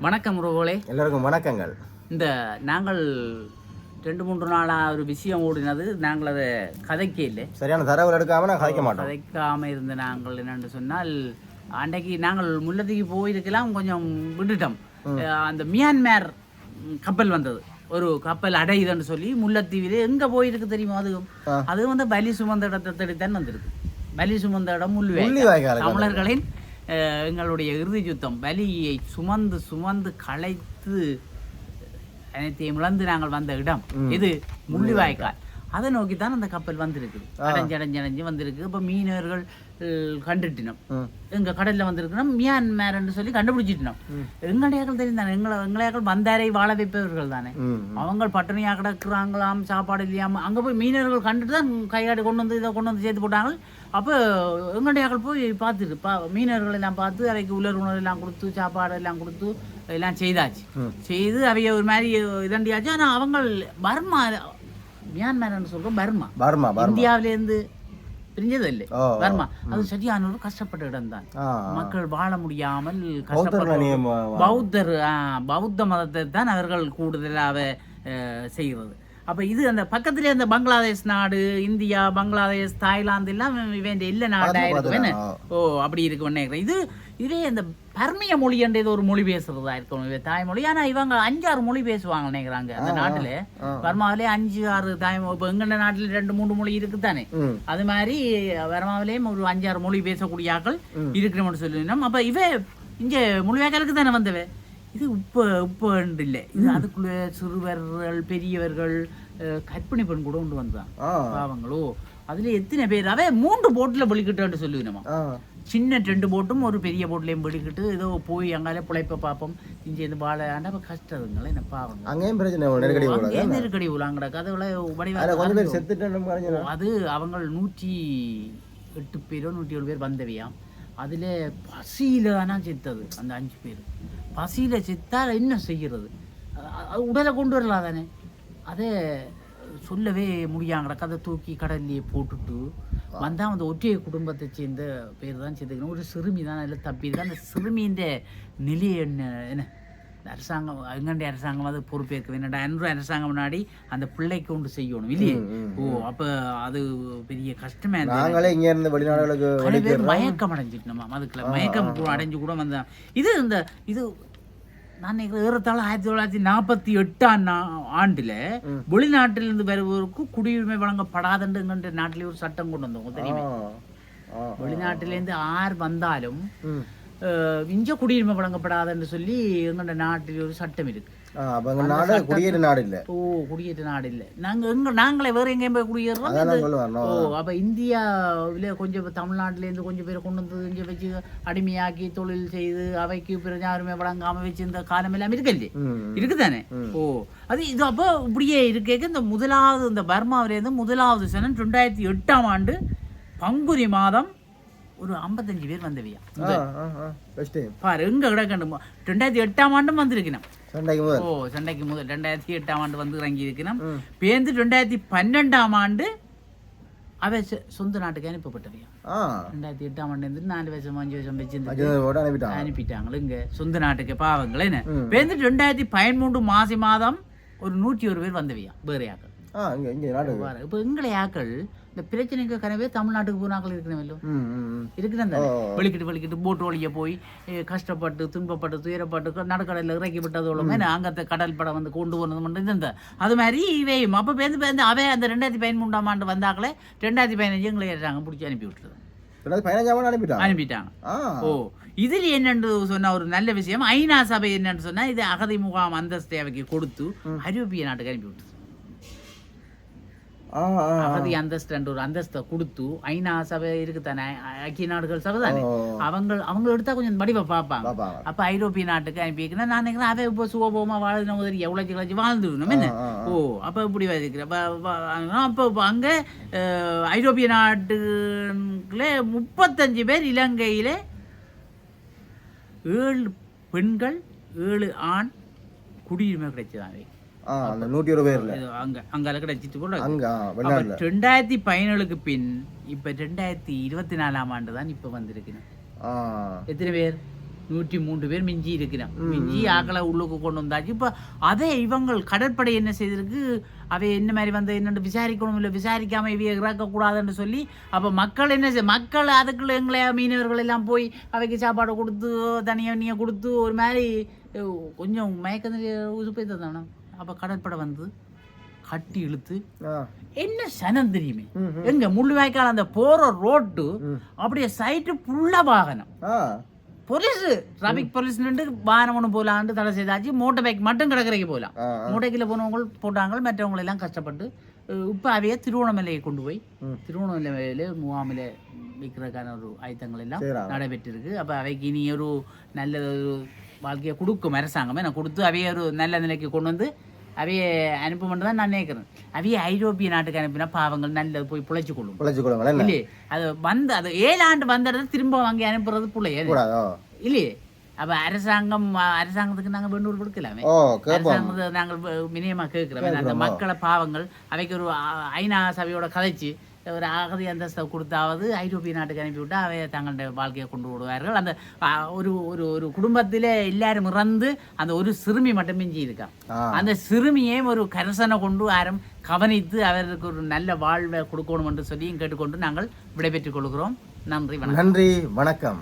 வணக்கம் உறவுகளே. எல்லோருக்கும் வணக்கங்கள். இந்த நாங்கள் ரெண்டு மூன்று நாளாக ஒரு விஷயம் ஓடினது. நாங்கள் அதை கதைக்க இல்லை. சரியான தரவுகள் எடுக்காம நான் கதைக்க மாட்டோம். கதைக்காம இருந்த நாங்கள் என்னென்று சொன்னால் அன்றைக்கு நாங்கள் முல்லத்துக்கு போயிருக்கலாம் கொஞ்சம் விட்டுட்டோம். அந்த மியான்மர் கப்பல் வந்தது. ஒரு கப்பல் அடையுதுன்னு சொல்லி முல்லைத்தீவிலே எங்க போயிருக்கு தெரியுமா அது? ஆ. அது வந்து பலி சுமந்த இடத்தை தேடித்தான் வந்திருக்கு. பலி சுமந்த இடம் முள்ளுவே முள்ளிவாய்க்கால். தமிழர்களின் எங்களுடைய இறுதி யுத்தம். பலியை சுமந்து சுமந்து களைத்து அனைத்தையும் இழந்து நாங்கள் வந்த இடம். இது முள்ளிவாய்க்கால். அதை நோக்கி தான் அந்த கப்பல் வந்திருக்கு அடைஞ்சு அடைஞ்சு அடைஞ்சு வந்திருக்கு இப்போ மீனவர்கள் கண்டுட்டினோம். எங்க கடல்ல வந்திருக்கணும் மியான்மர்ன்னு சொல்லி கண்டுபிடிச்சிட்டோம். எங்களையாக்கள் தெரியும் தானே? எங்களை எங்களையாக்கள் வந்தாரை வாழ வைப்பவர்கள் தானே? அவங்க பட்டினியா கிடக்குறாங்களாம் சாப்பாடு இல்லையாம அங்க போய் மீனவர்கள் கண்டுட்டு தான் கையாடி கொண்டு வந்து இதை கொண்டு வந்து சேர்த்து போட்டாங்க. அப்போ எங்கடையாக்கள் போய் பார்த்துட்டு பா மீனவர்கள் எல்லாம் பார்த்து அவைக்கு உலர் உணவு எல்லாம் கொடுத்து சாப்பாடு எல்லாம் கொடுத்து எல்லாம் செய்தாச்சு. செய்து அவைய ஒரு மாதிரி இதண்டியாச்சு. ஆனா அவங்க பர்மா மியான்மர்னு சொல்றோம் பர்மா. Burma Burma. இந்தியாவில இருந்து பிரிஞ்சது இல்லை ஓ, ஓ. பர்மா அது சரியான ஒரு கஷ்டப்பட்ட இடம் தான் மக்கள் வாழ முடியாமல் பௌத்தர் பௌத்த மதத்தை தான் அவர்கள் கூடுதலாக செய்கிறது. அப்ப இது அந்த பக்கத்திலே அந்த பங்களாதேஷ் நாடு இந்தியா பங்களாதேஷ் தாய்லாந்து எல்லாம் இவன் இல்ல நாடா இருக்கும். என்ன? ஓ அப்படி இருக்கு நினைக்கிறேன் இது இதே இந்த பர்மிய மொழி இது ஒரு மொழி பேசுறதா இருக்கும். இவ தாய்மொழி ஆனா இவங்க அஞ்சாறு மொழி பேசுவாங்க நினைக்கிறாங்க. அந்த நாட்டுல. பர்மாவிலே அஞ்சு ஆறு தாய் இப்போ எங்க நாட்டுல ரெண்டு மூணு மொழி இருக்குதானே? ம். அது மாதிரி வரமாவிலேயும் ஒரு அஞ்சாறு மொழி பேசக்கூடிய ஆக்கள் இருக்கணும்னு சொல்லினோம். அப்ப இவ இங்க மொழிவாய்க்காலுக்கு தானே வந்தவ? இது உப்ப உப்பண்டு இல்லை இது அதுக்குள்ள சிறுவர்கள் பெரியவர்கள் கர்ப்பிணி பெண் கூட கொண்டு வந்தான் பாவங்களோ. அதுல எத்தனை பேர்? அவ மூன்று போட்ல வெளிக்கிட்டான்னு சொல்லுவினோமா ஆ. சின்ன ரெண்டு போட்டும் ஒரு பெரிய போட்லையும் வெளிக்கிட்டு ஏதோ போய் அங்காலே பிழைப்ப பார்ப்போம் இங்கே இருந்து வாழ ஆண்டா கஷ்டதுங்களே என்ன பாவங்க அங்கேயும் பிரச்சனை நெருக்கடி கூட அங்கே நெருக்கடி உலாங்கட கதவுல அதில் வடிவா கொஞ்சம் பேர் செத்துட்டு மறைஞ்சு அது அவங்க நூற்றி எட்டு பேரோ நூற்றி ஏழு பேர் வந்தவையாம். அதில் பசியில் ஆனால் செத்தது அந்த அஞ்சு பேர். பசியில் செத்தா என்ன செய்கிறது? உடலை கொண்டு வரலாம் தானே. அதை சொல்லவே முடியாங்கட. கதை தூக்கி கடல்லையே போட்டுட்டு வந்தால் அந்த ஒற்றைய குடும்பத்தை சேர்ந்த பேர் தான் செத்துக்கணும் ஒரு சிறுமி தான் அதில் தப்பி தான். அந்த சிறுமியின் நிலை என்ன என்ன? அரசாங்கம் எங்கண்ட அரசாங்கம் அது பொறுப்பேற்க வேண்டாம். அன்று அரசாங்கம் முன்னாடி அந்த பிள்ளைக்கு ஒன்று செய்யணும் இல்லையே? ஓ அப்ப அது பெரிய கஷ்டமே. நாங்களே இங்க இருந்து வெளிநாடுகளுக்கு மயக்கம் அடைஞ்சிட்டோமா அதுக்குள்ள மயக்கம் அடைஞ்சு கூட வந்தான் இது இந்த இது நான் ஏறத்தாழ ஆயிரத்தி தொள்ளாயிரத்தி நாற்பத்தி எட்டாம் ஆண்டுல வெளிநாட்டிலிருந்து வருவோருக்கு குடியுரிமை வழங்கப்படாதுன்ற நாட்டிலே ஒரு சட்டம் கொண்டு ஆ தெரியுமே வெளிநாட்டிலேருந்து ஆர் வந்தாலும் இங்க குடியுரிமை வழங்கப்படாதுன்னு சொல்லி எங்கண்ட நாட்டில் ஒரு சட்டம் இருக்கு. நாடு குடியேற நாடு இல்லை? ஓ குடியேற்ற நாடு இல்லை. நாங்க எங்க நாங்களே வேற எங்கேயும் போய் குடியேறோம் ஓ அப்ப இந்தியாவில கொஞ்சம் இப்ப தமிழ்நாட்டுல இருந்து கொஞ்சம் பேர் கொண்டு வந்து இங்க வச்சு அடிமையாக்கி தொழில் செய்து அவைக்கு பிரஜாருமே வழங்காம வச்சு இந்த காலம் எல்லாம் இருக்கல்லே. ம் இருக்குதானே? ஓ அது இது அப்போ இப்படியே இருக்கேக்க இந்த முதலாவது இந்த பர்மாவிலேருந்து முதலாவது சனம் ரெண்டாயிரத்தி எட்டாம் ஆண்டு பங்குனி மாதம் ஒரு ஐம்பத்தஞ்சு பேர் வந்தவையா? பாரு எங்க கிடக்கணும் ரெண்டாயிரத்தி எட்டாம் ஆண்டும் வந்திருக்கணும். ஓ சண்டைக்கு முதல். ரெண்டாயிரத்தி எட்டாம் ஆண்டு வந்து இறங்கி இருக்கணும். பேருந்து ரெண்டாயிரத்தி பன்னெண்டாம் ஆண்டு அவ சொந்த நாட்டுக்கு அனுப்பப்பட்டவையா? ரெண்டாயிரத்தி எட்டாம் ஆண்டு இருந்து நாலு வருஷம் அஞ்சு வருஷம் அனுப்பிட்டான் அனுப்பிட்டாங்களே இங்க. சொந்த நாட்டுக்கு பாவங்கள் என்ன? பேருந்து ரெண்டாயிரத்தி பதிமூன்று மாசி மாதம் ஒரு நூற்றி ஒரு பேர் வந்தவையா? வேற இப்போ எங்களை ஆக்கள் இந்த பிரச்சனைக்கு கனவே தமிழ்நாட்டுக்கு போனாக்கள் இருக்கணுமല്ലോ இருக்கணும் தானே? வெளிக்கிட்டு வெளிக்கிட்டு போட்டு வழிய போய் கஷ்டப்பட்டு துன்பப்பட்டு துயரப்பட்டு நடுக்கடலில் இறக்கி விட்டதோட மாதிரி அங்கத்தை கடல் படம் வந்து கொண்டு போனது மட்டும் இந்த அது மாதிரி இவையும் அப்போ பேருந்து பேருந்து அவை அந்த ரெண்டாயிரத்தி பதிமூன்றாம் ஆண்டு வந்தாக்களே ரெண்டாயிரத்தி பதினஞ்சு எங்களை ஏறாங்க பிடிச்சி அனுப்பி விட்டுருது. அனுப்பிட்டாங்க? ஓ இதில் என்னென்று சொன்ன ஒரு நல்ல விஷயம் ஐநா சபை என்னன்னு சொன்னால் இது அகதி முகாம் அந்தஸ்து தேவைக்கு கொடுத்து ஐரோப்பிய நாட்டுக்கு அனுப்பி விட்டுருது. அகதி அந்தஸ்து ஒரு அந்தஸ்தை கொடுத்து ஐநா சபை இருக்குதானே? ஐ- ஐக்கிய நாடுகள் சபை தானே. அவங்க அவங்க எடுத்தா கொஞ்சம் வடிவ பார்ப்பாங்க. அப்ப ஐரோப்பிய நாட்டுக்கு அனுப்பி வைக்கிறேன் நான் நினைக்கிறேன் அவன் இப்போ சுகபோகமா வாழ்ந்த உதவி எவ்வளவு கிளச்சி வாழ்ந்துடணும் என்ன? ஓ அப்ப இப்படி வச்சிருக்கிறேன் அப்போ இப்போ அங்க ஐரோப்பிய நாட்டுல முப்பத்தஞ்சு பேர் இலங்கையில ஏழு பெண்கள் ஏழு ஆண் குடியுரிமை கிடைச்சதாவே நூற்றி பேர்ல. அங்க அங்க அப்ப ரெண்டாயிரத்தி பதினேழுக்கு பின் இப்ப ரெண்டாயிரத்தி இருபத்தி நாலாம் ஆண்டு தான் இப்ப வந்திருக்கணும் ஆ. எத்தனை பேர்? நூற்றி மூன்று பேர் மிஞ்சி இருக்கிறோம் மிஞ்சி ஆக்களை உள்ளுக்கு கொண்டு வந்தாச்சு. இப்போ அதே இவங்கள் கடற்படை என்ன செய்திருக்கு? அவை என்ன மாதிரி வந்து என்னென்னு விசாரிக்கணும் இல்லை விசாரிக்காம இவைய இறக்கக்கூடாதுன்னு சொல்லி அப்போ மக்கள் என்ன செய் மக்கள் அதுக்குள்ள எங்களை மீனவர்கள் எல்லாம் போய் அவைக்கு சாப்பாடு கொடுத்து தனியாக தண்ணியை கொடுத்து ஒரு மாதிரி கொஞ்சம் மயக்கத்தில் உசுப்பை தானே அப்போ கடற்படை வந்து கட்டி இழுத்து என்ன சனம் தெரியுமே. எங்க முள்ளுவாய்க்கால் அந்த போற ரோட்டு. அப்படியே சைட்டு ஃபுல்லா வாகனம். போலீஸ் டிராபிக் போலீஸ் நின்று வாகனம் ஒன்று போகலான்னு தடை செய்தாச்சு. மோட்டர் பைக் மட்டும் கிடக்கரைக்கு போகலாம். ஆ மூட்டைக்கில் போனவங்க போட்டாங்க மற்றவங்க எல்லாம் கஷ்டப்பட்டு இப்போ அவைய திருவோணமலையை கொண்டு போய் ம். திருவோணமலையில முகாமில் விற்கிறதுக்கான ஒரு ஆயத்தங்கள் எல்லாம். நடைபெற்றிருக்கு. அப்போ அவைக்கு இனி ஒரு நல்ல ஒரு வாழ்க்கையை கொடுக்கும் அரசாங்கமே. நான் கொடுத்து அவைய ஒரு நல்ல நிலைக்கு கொண்டு வந்து அவைய அனுப்புமென்று தான் நான் நினைக்கிறேன். அவைய ஐரோப்பிய நாட்டுக்கு அனுப்பினா பாவங்கள் நல்லது போய் பிழைச்சு கொள்ளும். பிழைச்சு என்ன? இல்லையே? அது வந்து அது ஏழு ஆண்டு வந்த இடத்துல திரும்ப வாங்கி அனுப்புறது பிள்ளையே இல்லையே? அப்ப அரசாங்கம் அரசாங்கத்துக்கு நாங்க வேண்டூர் கொடுக்கலாமே. அரசாங்கத்தை நாங்கள் வ- வினயமா கேட்கிறோம். அந்த மக்களை பாவங்கள் அவைக்கு ஒரு ஐநா சபையோட கதைச்சு ஒரு அகதி அந்தஸ்தை கொடுத்தாவது ஐரோப்பிய நாட்டுக்கு அனுப்பிவிட்டு அவை தங்களுடைய வாழ்க்கையை கொண்டு விடுவார்கள் அந்த ஒரு ஒரு ஒரு குடும்பத்திலே எல்லாரும் இறந்து அந்த ஒரு சிறுமி மட்டும் மிஞ்சி இருக்கா ஆ. அந்த சிறுமியை ஒரு கரசனை கொண்டு யாரும் கவனித்து அவருக்கு ஒரு நல்ல வாழ்வை கொடுக்கணும் என்று சொல்லியும் கேட்டுக்கொண்டு நாங்கள் விடைபெற்றுக் கொள்கிறோம். நன்றி வணக்கம். நன்றி வணக்கம்.